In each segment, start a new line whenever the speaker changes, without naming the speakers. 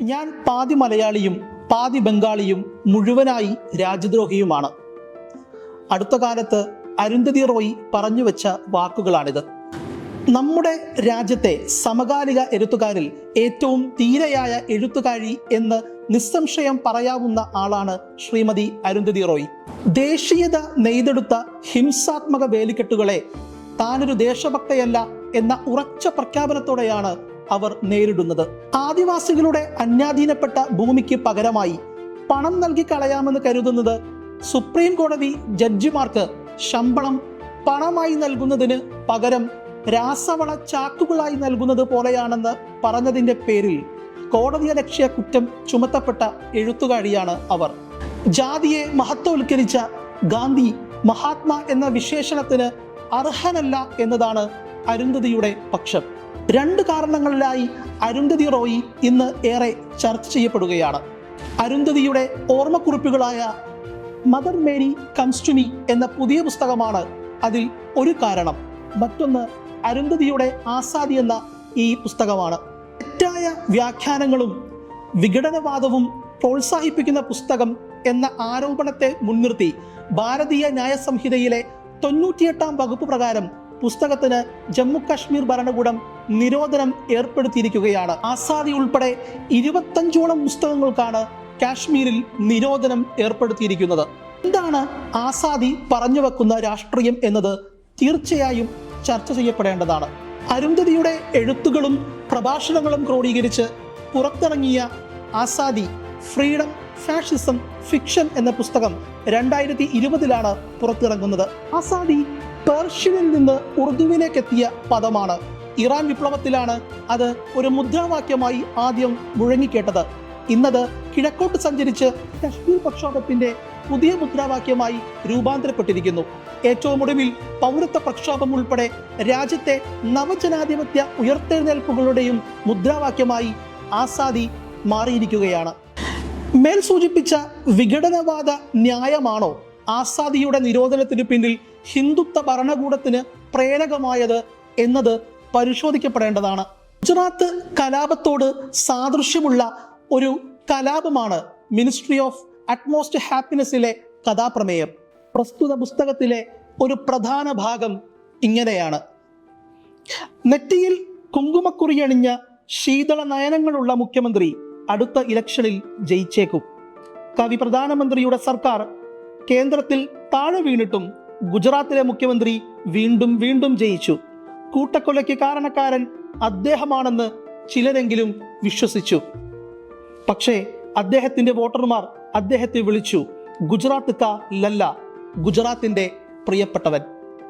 ഞാൻ പാതി മലയാളിയും പാതി ബംഗാളിയും മുഴുവനായി രാജ്യദ്രോഹിയുമാണ്. അടുത്ത കാലത്ത് അരുന്ധതി റോയ് പറഞ്ഞു വെച്ച വാക്കുകളാണിത്. നമ്മുടെ രാജ്യത്തെ സമകാലിക എഴുത്തുകാരിൽ ഏറ്റവും തീരയായ എഴുത്തുകാരി എന്ന് നിസ്സംശയം പറയാവുന്ന ആളാണ് ശ്രീമതി അരുന്ധതി റോയ്. ദേശീയത നെയ്തെടുത്ത ഹിംസാത്മക വേലിക്കെട്ടുകളെ താനൊരു ദേശഭക്തയല്ല എന്ന ഉറച്ച പ്രഖ്യാപനത്തോടെയാണ് അവർ നേരിടുന്നത്. ആദിവാസികളുടെ അന്യാധീനപ്പെട്ട ഭൂമിക്ക് പകരമായി പണം നൽകി കളയാമെന്ന് കരുതുന്നത് സുപ്രീം കോടതി ജഡ്ജിമാർക്ക് ശമ്പളം പണമായി നൽകുന്നതിന് പകരം രാസവള ചാക്കുകളായി നൽകുന്നത് പോലെയാണെന്ന് പറഞ്ഞതിന്റെ പേരിൽ കോടതിയലക്ഷ്യ കുറ്റം ചുമത്തപ്പെട്ട എഴുത്തുകാരിയാണ് അവർ. ജാതിയെ മഹത്വവൽക്കരിച്ച ഗാന്ധി മഹാത്മാ എന്ന വിശേഷണത്തിന് അർഹനല്ല എന്നതാണ് അരുന്ധതിയുടെ പക്ഷം. രണ്ട് കാരണങ്ങളിലായി അരുന്ധതി റോയി ഇന്ന് ഏറെ ചർച്ച ചെയ്യപ്പെടുകയാണ്. അരുന്ധതിയുടെ ഓർമ്മക്കുറിപ്പുകളായ Mother Mary comes to me എന്ന പുതിയ പുസ്തകമാണ് അതിൽ ഒരു കാരണം. മറ്റൊന്ന് അരുന്ധതിയുടെ ആസാദി എന്ന ഈ പുസ്തകമാണ്. തെറ്റായ വ്യാഖ്യാനങ്ങളും വിഘടനവാദവും പ്രോത്സാഹിപ്പിക്കുന്ന പുസ്തകം എന്ന ആരോപണത്തെ മുൻനിർത്തി ഭാരതീയ ന്യായ സംഹിതയിലെ തൊണ്ണൂറ്റിയെട്ടാം വകുപ്പ് പ്രകാരം പുസ്തകത്തിന് ജമ്മു കാശ്മീർ ഭരണകൂടം നിരോധനം ഏർപ്പെടുത്തിയിരിക്കുകയാണ്. ആസാദി ഉൾപ്പെടെ ഇരുപത്തഞ്ചോളം പുസ്തകങ്ങൾക്കാണ് കാശ്മീരിൽ നിരോധനം ഏർപ്പെടുത്തിയിരിക്കുന്നത്. എന്താണ് ആസാദി പറഞ്ഞു വെക്കുന്ന രാഷ്ട്രീയം എന്നത് തീർച്ചയായും ചർച്ച ചെയ്യപ്പെടേണ്ടതാണ്. അരുന്ധതിയുടെ എഴുത്തുകളും പ്രഭാഷണങ്ങളും ക്രോഡീകരിച്ച് പുറത്തിറങ്ങിയ ആസാദി ഫ്രീഡം ഫാഷിസം ഫിക്ഷൻ എന്ന പുസ്തകം രണ്ടായിരത്തി ഇരുപതിലാണ് പുറത്തിറങ്ങുന്നത്. ആസാദി പേർഷ്യനിൽ നിന്ന് ഉറുദുവിലേക്ക് എത്തിയ പദമാണ് ഇറാൻ വിപ്ലവത്തിലാണ് അത് ഒരു മുദ്രാവാക്യമായി ആദ്യം മുഴങ്ങിക്കേട്ടത്. ഇന്നത് കിഴക്കോട്ട് സഞ്ചരിച്ച് കശ്മീർ പ്രക്ഷോഭത്തിന്റെ പുതിയ മുദ്രാവാക്യമായി രൂപാന്തരപ്പെട്ടിരിക്കുന്നു. ഏറ്റവും ഒടുവിൽ പൗരത്വ പ്രക്ഷോഭം ഉൾപ്പെടെ രാജ്യത്തെ നവജനാധിപത്യ ഉയർത്തെഴുന്നേൽപ്പുകളുടെയും മുദ്രാവാക്യമായി ആസാദി മാറിയിരിക്കുകയാണ്. മേൽ സൂചിപ്പിച്ച വിഘടനവാദ ന്യായമാണോ ആസാദിയുടെ നിരോധനത്തിന് പിന്നിൽ ഹിന്ദുത്വ ഭരണകൂടത്തിന് പ്രേരകമായത് എന്നത് പരിശോധിക്കപ്പെടേണ്ടതാണ്. ഗുജറാത്ത് കലാപത്തോട് സാദൃശ്യമുള്ള ഒരു കലാപമാണ് മിനിസ്ട്രി ഓഫ് അറ്റ്മോസ്റ്റ് ഹാപ്പിനെസ്സിലെ കഥാപ്രമേയം. പ്രസ്തുത പുസ്തകത്തിലെ ഒരു പ്രധാന ഭാഗം ഇങ്ങനെയാണ്. നെറ്റിയിൽ കുങ്കുമക്കുറിയണിഞ്ഞ ശീതള നയനങ്ങളുള്ള മുഖ്യമന്ത്രി അടുത്ത ഇലക്ഷനിൽ ജയിച്ചേക്കും. കവി പ്രധാനമന്ത്രിയുടെ സർക്കാർ കേന്ദ്രത്തിൽ താഴെ വീണിട്ടും ഗുജറാത്തിലെ മുഖ്യമന്ത്രി വീണ്ടും വീണ്ടും ജയിച്ചു. കൂട്ടക്കൊലയ്ക്ക് കാരണക്കാരൻ അദ്ദേഹമാണെന്ന് ചിലരെങ്കിലും വിശ്വസിച്ചു. പക്ഷേ അദ്ദേഹത്തിന്റെ വോട്ടർമാർ അദ്ദേഹത്തെ വിളിച്ചു ഗുജറാത്ത് കാ ലല്ല ഗുജറാത്തിന്റെ പ്രിയപ്പെട്ടവൻ.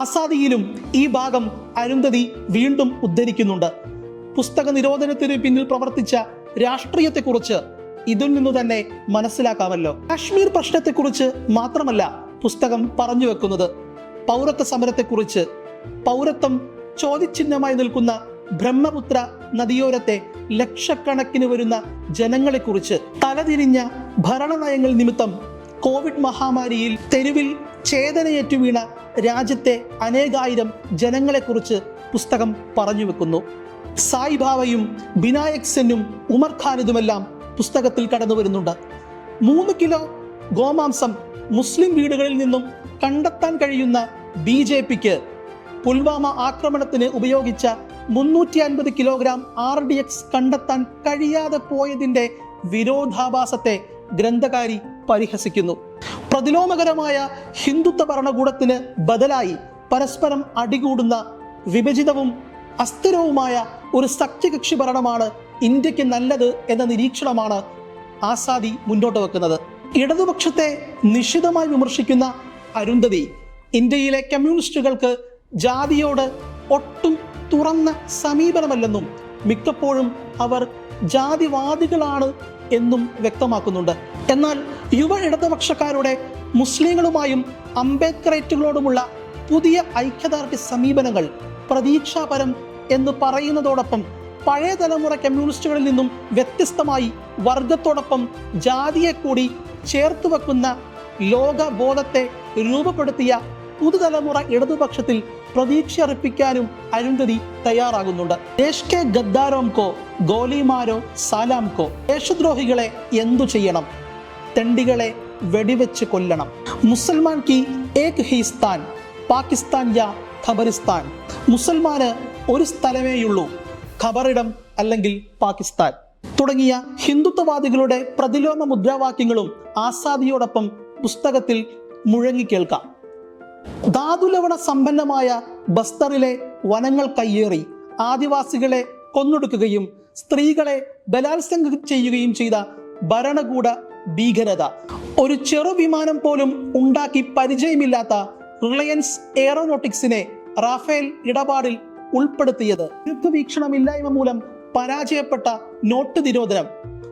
അസാദിയിലും ഈ ഭാഗം അരുന്ധതി വീണ്ടും ഉദ്ധരിക്കുന്നുണ്ട്. പുസ്തക നിരോധനത്തിന് പിന്നിൽ പ്രവർത്തിച്ച രാഷ്ട്രീയത്തെക്കുറിച്ച് ഇതിൽ നിന്ന് തന്നെ മനസ്സിലാക്കാമല്ലോ. കാശ്മീർ പ്രശ്നത്തെക്കുറിച്ച് മാത്രമല്ല പുസ്തകം പറഞ്ഞു വെക്കുന്നത്. പൗരത്വ സമരത്തെക്കുറിച്ച് പൗരത്വം ചോദ്യചിഹ്നമായി നിൽക്കുന്ന ബ്രഹ്മപുത്ര നദിയോരത്തെ ലക്ഷക്കണക്കിന് വരുന്ന ജനങ്ങളെക്കുറിച്ച് തലതിരിഞ്ഞ ഭരണനയങ്ങൾ നിമിത്തം കോവിഡ് മഹാമാരിയിൽ തെരുവിൽ ചേതനയേറ്റു വീണ രാജ്യത്തെ അനേകായിരം ജനങ്ങളെക്കുറിച്ച് പുസ്തകം പറഞ്ഞു വെക്കുന്നു. സായി ബാവയും ബിനായക് സെന്നും ഉമർ ഖാനിതുമെല്ലാം പുസ്തകത്തിൽ കടന്നു വരുന്നുണ്ട്. മൂന്ന് കിലോ ഗോമാംസം മുസ്ലിം വീടുകളിൽ നിന്നും കണ്ടെത്താൻ കഴിയുന്ന ബി ജെ പിക്ക് പുൽവാമ ആക്രമണത്തിന് ഉപയോഗിച്ച മുന്നൂറ്റി അൻപത് കിലോഗ്രാം ആർ ഡി എക്സ് കണ്ടെത്താൻ കഴിയാതെ പോയതിന്റെ വിരോധാഭാസത്തെ ഗ്രന്ഥകാരി പരിഹസിക്കുന്നു. പ്രതിലോമകരമായ ഹിന്ദുത്വ ഭരണകൂടത്തിന് ബദലായി പരസ്പരം അടികൂടുന്ന വിഭജിതവും അസ്ഥിരവുമായ ഒരു സഖ്യകക്ഷി ഭരണമാണ് ഇന്ത്യയ്ക്ക് നല്ലത് എന്ന നിരീക്ഷണമാണ് ആസാദി മുന്നോട്ട് വെക്കുന്നത്. ഇടതുപക്ഷത്തെ നിശിതമായി വിമർശിക്കുന്ന അരുന്ധതി ഇന്ത്യയിലെ കമ്മ്യൂണിസ്റ്റുകൾക്ക് ജാതിയോട് ഒട്ടും തുറന്ന സമീപനമല്ലെന്നും മിക്കപ്പോഴും അവർ ജാതിവാദികളാണ് എന്നും വ്യക്തമാക്കുന്നുണ്ട്. എന്നാൽ യുവ ഇടതുപക്ഷക്കാരുടെ മുസ്ലിങ്ങളുമായും അംബേദ്കറേറ്റുകളോടുമുള്ള പുതിയ ഐക്യദാർഢ്യ സമീപനങ്ങൾ പ്രതീക്ഷാപരം എന്ന് പറയുന്നതോടൊപ്പം പഴയ തലമുറ കമ്മ്യൂണിസ്റ്റുകളിൽ നിന്നും വ്യത്യസ്തമായി വർഗത്തോടൊപ്പം ജാതിയെ കൂടി ചേർത്ത് വെക്കുന്ന ലോകബോധത്തെ രൂപപ്പെടുത്തിയ പുതുതലമുറ ഇടതുപക്ഷത്തിൽ പ്രതീക്ഷ അർപ്പിക്കാനും അരുന്ധതി തയ്യാറാകുന്നുണ്ട്. ദേശ് കെ ഗദ്ദാരോം കോ ഗോലിമാരോ സാലാംകോ ദേശദ്രോഹികളെ എന്തു ചെയ്യണം? തെണ്ടികളെ വെടിവെച്ച് കൊല്ലണം. മുസൽമാൻ കി ഏക് ഹിസ്ഥാൻ പാകിസ്ഥാൻ യാ ഖബറിസ്ഥാൻ. മുസൽമാന് ഒരു സ്ഥലമേയുള്ളൂ ഖബറിടം അല്ലെങ്കിൽ പാകിസ്ഥാൻ. തുടങ്ങിയ ഹിന്ദുത്വവാദികളുടെ പ്രതിലോമ മുദ്രാവാക്യങ്ങളും ആസാദിയോടൊപ്പം പുസ്തകത്തിൽ മുഴങ്ങിക്കേൾക്കാം ധാതുലവണ സമ്പന്നമായ ബസ്തറിലെ വനങ്ങൾ കയ്യേറി ആദിവാസികളെ കൊന്നൊടുക്കുകയും സ്ത്രീകളെ ബലാത്സംഗം ചെയ്യുകയും ചെയ്ത ഭരണകൂട ഭീകരത. ഒരു ചെറു വിമാനം പോലും ഉണ്ടാക്കി പരിചയമില്ലാത്ത റിലയൻസ് എയറോനോട്ടിക്സിനെ റാഫേൽ ഇടപാടിൽ ഉൾപ്പെടുത്തിയത്. ദീർഘവീക്ഷണമില്ലായ്മ മൂലം പരാജയപ്പെട്ട നോട്ട് നിരോധനം.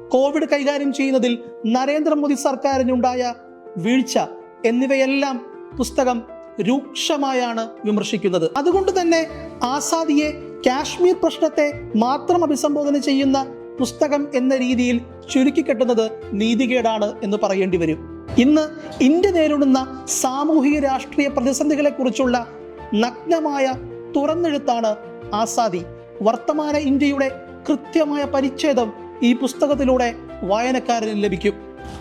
കോവിഡ് കൈകാര്യം ചെയ്യുന്നതിൽ നരേന്ദ്രമോദി സർക്കാരിനുണ്ടായ വീഴ്ച എന്നിവയെല്ലാം പുസ്തകം രൂക്ഷമായാണ് വിമർശിക്കുന്നത്. അതുകൊണ്ട് തന്നെ ആസാദിയെ കാശ്മീർ പ്രശ്നത്തെ മാത്രം അഭിസംബോധന ചെയ്യുന്ന പുസ്തകം എന്ന രീതിയിൽ ചുരുക്കിക്കെട്ടുന്നത് നീതികേടാണ് എന്ന് പറയേണ്ടി വരും. ഇന്ന് ഇന്ത്യ നേരിടുന്ന സാമൂഹിക രാഷ്ട്രീയ പ്രതിസന്ധികളെക്കുറിച്ചുള്ള നഗ്നമായ തുറന്നെഴുത്താണ് ആസാദി. വർത്തമാന ഇന്ത്യയുടെ കൃത്യമായ പരിച്ഛേദം ഈ പുസ്തകത്തിലൂടെ വായനക്കാരന് ലഭിക്കും.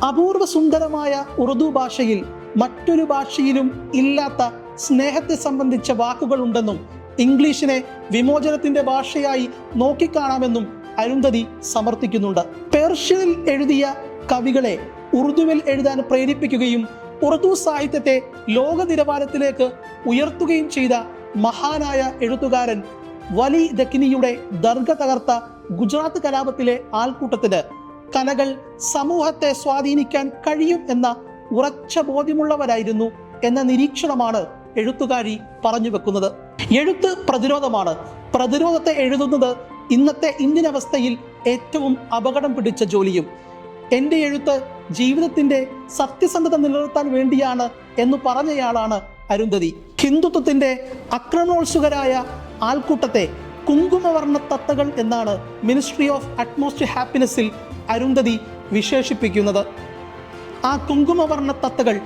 അപൂർവ സുന്ദരമായ ഉറുദു ഭാഷയിൽ മറ്റൊരു ഭാഷയിലും ഇല്ലാത്ത സ്നേഹത്തെ സംബന്ധിച്ച വാക്കുകളുണ്ടെന്നും ഇംഗ്ലീഷിനെ വിമോചനത്തിന്റെ ഭാഷയായി നോക്കിക്കാണാമെന്നും അരുന്ധതി സമർത്ഥിക്കുന്നുണ്ട്. പേർഷ്യനിൽ എഴുതിയ കവികളെ ഉറുദുവിൽ എഴുതാൻ പ്രേരിപ്പിക്കുകയും ഉറുദു സാഹിത്യത്തെ ലോക നിലവാരത്തിലേക്ക് ഉയർത്തുകയും ചെയ്ത മഹാനായ എഴുത്തുകാരൻ വലി ദക്കിനിയുടെ ദർഗ തകർത്ത ഗുജറാത്ത് കലാപത്തിലെ ആൾക്കൂട്ടത്തിന് കലകൾ സമൂഹത്തെ സ്വാധീനിക്കാൻ കഴിയും എന്ന ഉറച്ച ബോധ്യമുള്ളവരായിരുന്നു എന്ന നിരീക്ഷണമാണ് എഴുത്തുകാരി പറഞ്ഞു വെക്കുന്നത്. എഴുത്ത് പ്രതിരോധമാണ്. പ്രതിരോധത്തെ എഴുതുന്നത് ഇന്നത്തെ ഇന്ത്യൻ അവസ്ഥയിൽ ഏറ്റവും അപകടം പിടിച്ച ജോലിയും. എന്റെ എഴുത്ത് ജീവിതത്തിന്റെ സത്യസന്ധത നിലനിർത്താൻ വേണ്ടിയാണ് എന്ന് പറഞ്ഞയാളാണ് അരുന്ധതി. ഹിന്ദുത്വത്തിന്റെ അക്രമോത്സുകരായ ആൾക്കൂട്ടത്തെ കുങ്കുമവർണ തത്തകൾ എന്നാണ് മിനിസ്ട്രി ഓഫ് അറ്റ്മോസ്റ്റ് ഹാപ്പിനെസ്സിൽ അരുന്ധതി വിശേഷിപ്പിക്കുന്നത്. ആ കുങ്കുമവർണ തത്തകൾ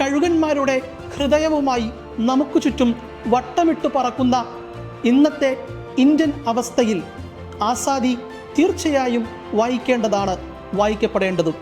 കഴുകന്മാരുടെ ഹൃദയവുമായി നമുക്ക് ചുറ്റും വട്ടമിട്ട് പറക്കുന്ന ഇന്നത്തെ ഇന്ത്യൻ അവസ്ഥയിൽ ആസാദി തീർച്ചയായും വായിക്കേണ്ടതാണ് വായിക്കപ്പെടേണ്ടതും.